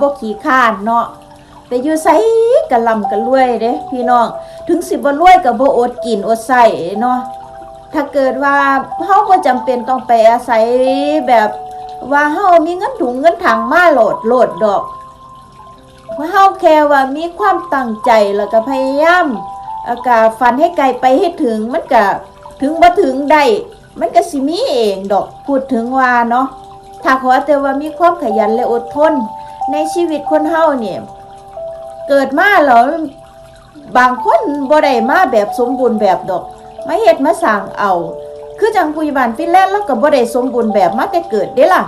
บ่ขี้ข้านเนาะไปอยู่ไสกะลำกะรวยเด้พี่น้อง ถึงสิบ่รวยก็บ่อดกินอดใส่เนาะถ้าเกิดว่าเฮาบ่จำเป็นต้องไปอาศัยแบบว่าเฮามีเงินถุงเงินถังมาโหลดโหลดดอกว่าเฮาแค่ว่ามีความตั้งใจแล้วก็พยายามแล้วก็ฝันให้ไกลไปให้ถึงมันก็ถึงบ่ถึงได้มันก็สิมีเองดอกพูดถึงว่าเนาะถ้าขอแต่ว่ามีความขยันและอดทน ในชีวิตคนเฮาเนี่ย เกิดมาแล้วบางคนบ่ได้มาแบบสมบูรณ์แบบดอกมาเฮ็ดมาสร้างเอา คือจังผู้บานฟินแลนด์แล้วก็บ่ได้สมบูรณ์แบบมาแต่เกิดเด้ล่ะ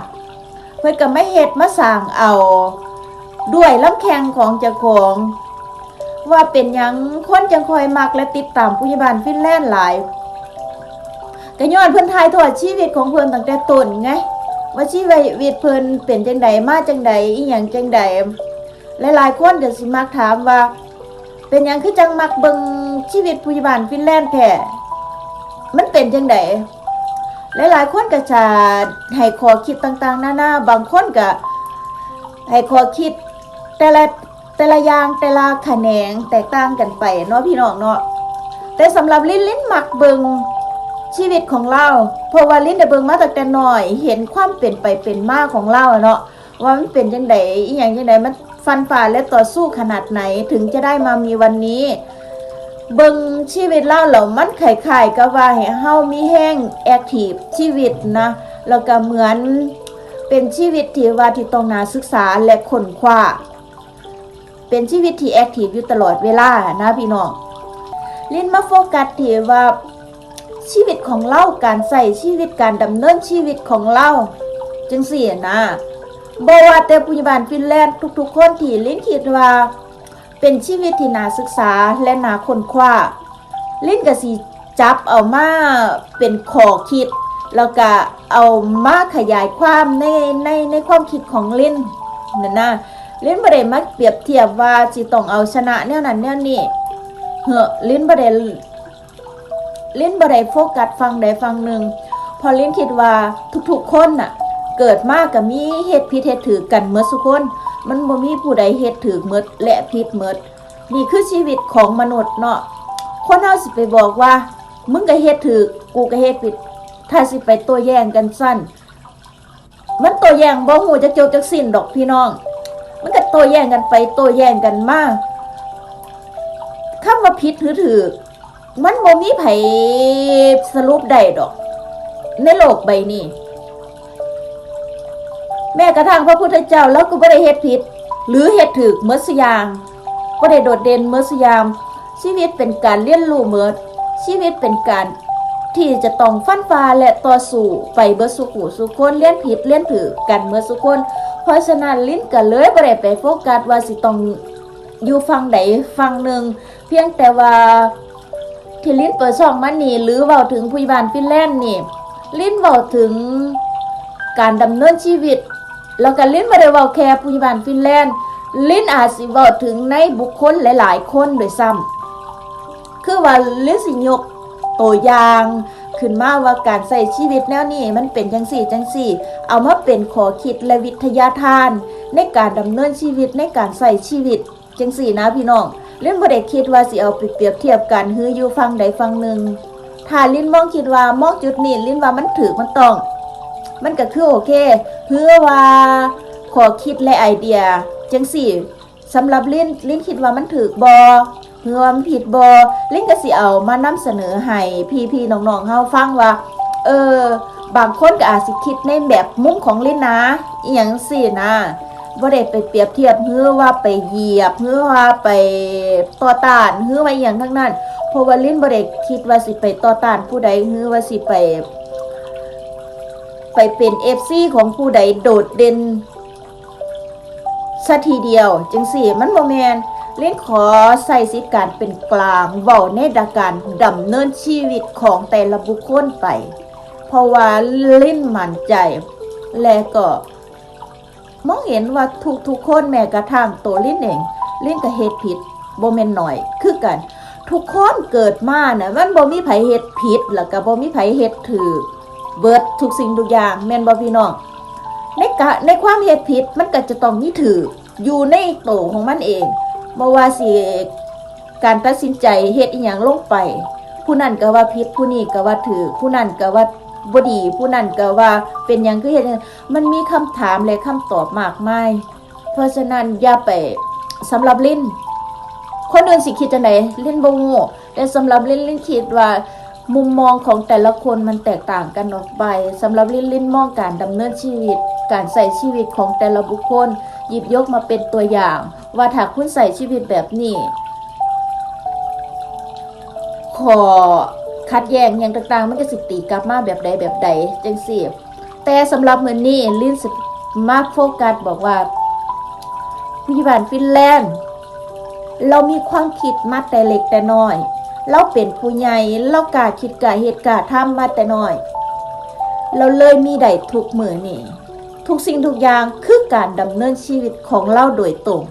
เพิ่นก็มาเฮ็ดมาสร้างเอา ด้วยลำแข้งของเจ้าของว่าเป็นหยังคนจังคอยมักและติดตามผู้ใหญ่บ้านฟินแลนด์หลายก็ย้อนเพิ่นทายทอดชีวิตของเพิ่นตั้งแต่ต้นไง ว่าชีวิตเพิ่นเป็นจังใดมาจังใดอีหยังจังใดหลายๆคนก็สิมักถามว่า เป็นหยังคือจังมักเบิ่งชีวิตผู้ใหญ่บ้านฟินแลนด์แท้มันเป็นจังไดหลายๆคนก็จะให้ข้อคิดต่างๆหน้านาบางคนก็ให้ข้อคิดแต่ละแต่ละอย่างแต่ละแขนงแตกต่างกันไปเนาะพี่น้องเนาะแต่สำหรับลิ้นลิ้นมักเบิง ชีวิตของเราเพราะว่าลินได้เบิงมาตั้งแต่น้อย เห็นความเป็นไปเป็นมาของเราเนาะว่ามันเป็นจังไดอีหยังจังไดมันฟันฝ่าและต่อสู้ขนาดไหนถึงจะได้มามีวันนี้ เบิ่งชีวิตเล่าแล้วมันไข่ๆก็ว่าให้เฮามีแห้งแอคทีฟชีวิตนะแล้วก็เหมือนเป็นชีวิตที่ว่าที่ต้องนาศึกษาและค้นคว้าเป็นชีวิตที่แอคทีฟอยู่ตลอดเวลานะพี่น้องลินมาโฟกัสที่ว่า ชีวิตของเราการใส่ชีวิตการดำเนินชีวิตของเราจังสี่นะบว่าแต่ปุญญาบาลฟินแลนด์ทุกๆคนที่ลิ้นคิดว่า เป็นชีวิตที่น่าศึกษาและน่าค้นคว้าลิ้นก็สิจับเอามาเป็นข้อคิด แล้วก็เอามาขยายความในในในความคิดของลิ้นนั่นนะลิ้นบ่ได้มเปรียบเทียบว่าสิต้องเอาชนะแนวนั้นแนวนี้เฮ้อลิ้นบ่ไลิ้นบ่ได้โฟกัสฟังใดฟังหนึ่งพอลิ้นคิดว่าทุกๆคนน่ะ เกิดมาก็มีเฮ็ดผิดเฮ็ดถือกันเมื่อสุคน มันบ่มีผู้ใดเฮ็ดถือเมดและผิดเมดนี่คือชีวิตของมนุษย์เนาะคนเฮาสิไปบอกว่า มึงก็เฮ็ดถือกูก็เฮ็ดผิด ถ้าสิไปตัวแย่งกันสั้นมันตัวแย่งบ่ฮู้จะจบจักสิ้นดอกพี่น้อง มันก็ตัวแย่งกันไปตัวแย่งกันมาคำว่าผิดถือถือ มันบ่มีไผสรุปได้ดอก ในโลกใบนี้ แม้กระทั่งพระพุทธเจ้าแล้วก็บ่ได้เฮ็ดผิด หรือเฮ็ดถูกเมื่อสยางบ่ได้โดดเด่นเมื่อสยาม ชีวิตเป็นการเรียนรู้เมื่อชีวิตเป็นการที่จะต้องฟันฟ้าและต่อสู้ไปเบิดสุขุสุคนเรียนผิดเรียนถือกันเมื่อสุคน เพราะฉะนั้นลิ้นก็เลยบ่ได้ไปโฟกัสว่าสิต้องอยู่ฝั่งใดฝั่งหนึ่งเพียงแต่ว่า ที่ลิ้นเปิดช่องมานี่หรือเว้าถึงผู้ใหญ่บ้านฟินแลนด์นี่ ลิ้นเว้าถึงการดำเนินชีวิต แล้วก็ลิ้นม่ได้เว้าแค่ผู้ใหญ่บ้านฟินแลนด์ ลิ้นอาจสิเว้าถึงในบุคคลหลาย ๆ คนโดวยซ้ำคือว่าลิ้นสิยกตัวอย่างขึ้นมาว่าการใส่ชีวิตแนวนี้มันเป็นจังสี่จังสี่ เอามาเป็นขอคิดและวิทยาทาน ในการดำเนินชีวิตในการใส่ชีวิตจังสี่นะพี่น้อง ลิ้นบ่ได้คิดว่าสิเอาไปเปรียบเทียบกันฮืออยู่ฟังใดฟังหนึ่งถ้าลิ้นมองคิดว่ามองจุดนี้ลิ้นว่ามันถือมันต้อง มันก็คือโอเคเพื่อว่าขอคิดและไอเดียจังสี่สำหรับลิ้นลิ้นคิดว่ามันถูกบอเพื่อว่ามันผิดบอลิ้นก็สิเอามานำเสนอให้พี่ๆน้องๆเฮาฟังว่า เออ บางคนก็อาจสิคิดในแบบมุมของลิ้นนะอีหยังสินะ บ่ได้ไปเปรียบเทียบเพื่อว่าไปเหยียบเพื่อว่าไปต่อต้านเพื่อว่าอหย่างทั้งนั้นเพราะว่าลิ้นบ่ได้คิดว่าสิไปต่อต้านผู้ใดเพื่อว่าสิไป ไปเป็นเอฟซีของผู้ใดโดดเด่นสัทีเดียวจังสี่มันโมแมนเล่นขอใส่สิทธิการเป็นกลางเว้าในดาการดำเนินชีวิตของแต่ละบุคคลไป เพราะว่าเล่นมั่นใจ และก็ มองเห็นว่าทุกทุกคนแม้กระทั่งตัวลิ้นเองลิ้นก็เฮ็ดผิดโบ่แม่นหน่อย คือกัน ทุกคนเกิดมาเน่ะมันโบมีไผเฮ็ดผิดแล้วก็บ่มีไผเฮ็ดถูกเบิดทุกสิ่งทุกอย่างแม่นบ่พี่น้องในกะในความเฮ็ดผิดมันก็จะต้องมีถืออยู่ในโตวของมันเองบ่ว่าสิการตัดสินใจเฮ็ดอีหยังลงไป ผู้นั้นก็ว่าผิดผู้นี้ก็ว่าถือผู้นั้นก็ว่า บดีผู้นั้นก็ว่าเป็นหยังคือเฮ็ดหยังมันมีคำถามและคำตอบมากมาย เพราะฉะนั้นอย่าไปสำหรับลิ้นคนอื่นสิคิดจังไดลิ้นบ่ฮู้แต่สำหรับลิ้นลิ้นคิดว่ามุมมองของแต่ละคนมันแตกต่างกันออกไปสำหรับลิ้นลิ้นมองการดำเนินชีวิต การใส่ชีวิตของแต่ละบุคคล หยิบยกมาเป็นตัวอย่าง ว่าถ้าคุณใส่ชีวิตแบบนี้ขอ คัดแยงอย่างต่างๆ มันก็สิตีกลับมาแบบใดแบบใดจังซี่แต่สำหรับมื้อนี้ลิ้นสิมาโฟกัสบอกว่าผู้ยิบาลฟินแลนด์ เรามีความคิดมาแต่เล็กแต่น้อย เราเป็นผู้ใหญ่เรากาคิดกาเหตุกล้าทำมาแต่น้อย เราเลยมีได้ทุกมือนี่ทุกสิ่งทุกอย่างคือการดำเนินชีวิตของเราโดยตรง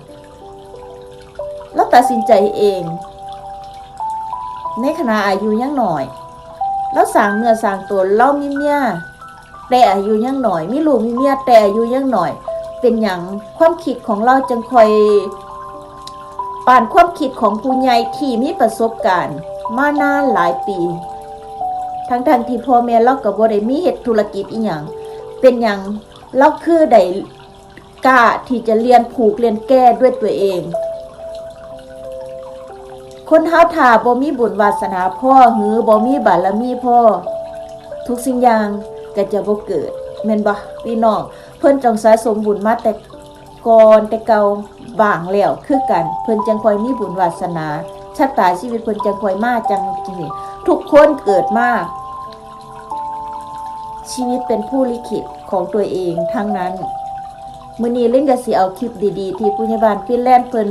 เราตัดสินใจเอง ในขณะอายุยังหน่อยเราสางเนื้อสางตัวเรามีเมียแต่อายุยังหน่อยมีลูกมีเมียแต่อายุยังหน่อย เป็นอย่างความคิดของเราจึงคอยป่านความคิดของผู้ใหญ่ที่มีประสบการณ์ มานานหลายปี ทั้งทางๆที่พ่อแม่เราก็บ่ได้มีเฮ็ดธุรกิจอีหยังเป็นหยังเราคือได้กล้าที่จะเรียนผูกเรียนแก้ด้วยตัวเอง คนเฮาถ้าบ่มีบุญวาสนาพ่อหือบ่มีบารมีพ่อ ทุกสิ่งอย่างก็จะบ่เกิดแม่นบ่พี่น้องเพิ่นจงสะสมบุญมาแต่ก่อนแต่เก่าบางแล้วคือกัน เพิ่นจังคอยมีบุญวาสนาชะตาชีวิตเพิ่นจังคอยมาจังสิทุกคนเกิดมาชีวิตเป็นผู้ลิขิตของตัวเองทั้งนั้นมื้อนี้เล่นก็สิเอาคลิปดีๆ ที่ผู้ใหญ่บ้านฟินแลนด์เพิ่น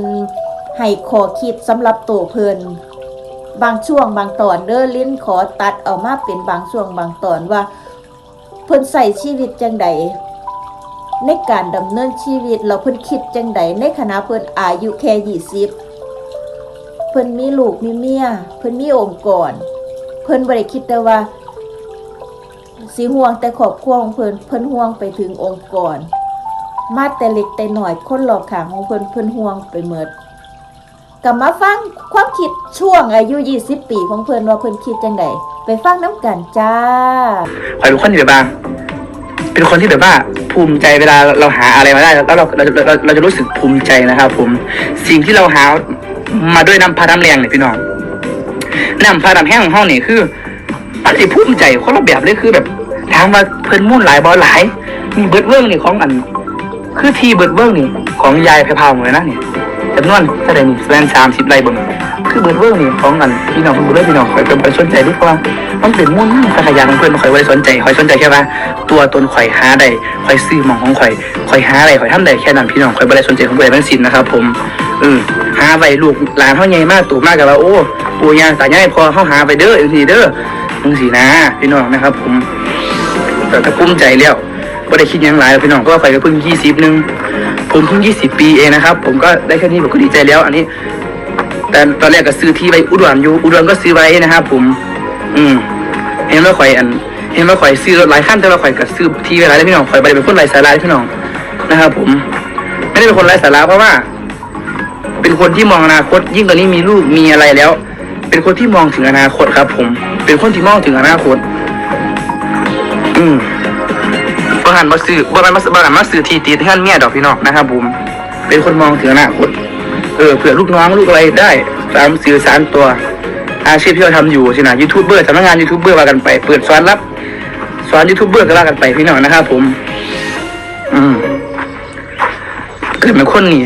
ให้ขอคิดสำหรับตัวเพิ่นบางช่วงบางตอนเด้อลิ้นขอตัดเอามาเป็นบางช่วงบางตอนว่า เพิ่นใส่ชีวิตจังใดในการดำเนินชีวิตเราเพิ่นคิดจังใดในขณะเพิ่นอายุแค่ยี่สิบเพิ่นมีลูกมีเมียเพิ่นมีองค์กรเพิ่นบ่ได้คิดแต่ว่าสิห่วงแต่ครอบครัวของเพิ่นเพิ่นห่วงไปถึงองค์กรมาแต่เล็กแต่หน้อยคนรอบข้างของเพิ่นเพิ่นห่วงไปหมด กลับมาฟังความคิดช่วงอายุ 20 ปีของเพิ่นว่าเพิ่นคิดจังใดไปฟังน้ำกันจ้าข่อยเป็นคนที่แบบว่าเป็นคนที่แบบว่าภูมิใจเวลาเราหาอะไรมาได้แล้วเราเราเราเราจะรู้สึกภูมิใจนะครับ ผมสิ่งที่เราหามาด้วยน้ำพาน้ำแรงเนี่ยพี่น้องน้ำพาน้ำแห้งของห้องนี่คือมันสิภูมิใจคนละแบบเลยคือแบบถามว่าเพิ่นมุ่นหลายบอหลายมีเบิร์ดเวิร์กนี่ของอัน คือที่เบิร์ดเวิร์กนี่ของยายไพพาวหมดเลยนะเนี่ย จำนวนเท่าไหร่นี่แสนสามสิบไรเบิ่งคือเบิร์ดเวิร์นี่ของอันพี่น้องคุณบุญเลยพี่น้องคอยเป็นไปสนใจดีกว่ามันเป็นมุ่นสักอย่างของเพื่อนคอยไว้สนใจคอยสนใจแค่ว่า ตัวตนข่อยหาได้ข่อยซื้อมองของข่อยข่อยหาอะไรข่อยทำได้แค่นั้นพี่น้องข่อยบ่ได้สนใจของผู้ใดทั้งสิ้นนะครับผมเออหาไปลูกหลานเฮาใหญ่มากตู่มากกับว่าโอ้ปู่ย่าตายายพอเฮาหาไปเด้อจังซี่เด้อจังซี่นะพี่น้องนะครับ ผมแต่ถ้าก็ภูมิใจแล้วบ่ได้คิดยังหลายพี่น้องเพราะว่าข่อยก็เพิ่ง20นึง ผมเพิ่ง 20 ปีเองนะครับ ผมก็ได้แค่นี้ผมก็ดีใจแล้ว อันนี้ แต่ตอนแรกก็ซื้อที่ไว้อุดรอยู่อุดรก็ซื้อไว้นะครับ ผม อืมเห็นว่าข่อยอัน เห็นว่าข่อยซื้อรถหลายคันแต่ว่าข่อยก็ซื้อที่เวลาได้พี่น้องข่อยไปเป็นคนไร้สาระพี่น้องนะครับ ผม ไม่ได้เป็นคนไร้สาระเพราะว่า เป็นคนที่มองอนาคต ยิ่งตอนนี้มีลูกมีอะไรแล้ว เป็นคนที่มองถึงอนาคตครับ ผม เป็นคนที่มองถึงอนาคต อืม หันมาซื้อบางหันมาบางหันมาซื้อทีตีที่หันเมียดอกพี่น้องนะครับผมเป็นคนมองถึงอนาคตเออเผื่อลูกน้องลูกอะไรได้ตามสื่อสารตัว อาชีพที่เราทำอยู่สินะยูทูบเบอร์สำนักงานยูทูบเบอร์ว่ากันไป เปิดสอนรับสอนยูทูบเบอร์ก็ว่ากันไปพี่น้องนะครับผม อืมเกิดเป็นคนนี่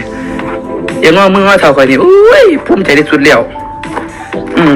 ย่างว่ามึงว่าเท่าคอยนี่อุ้ยภูมิใจที่สุดแล้วอืม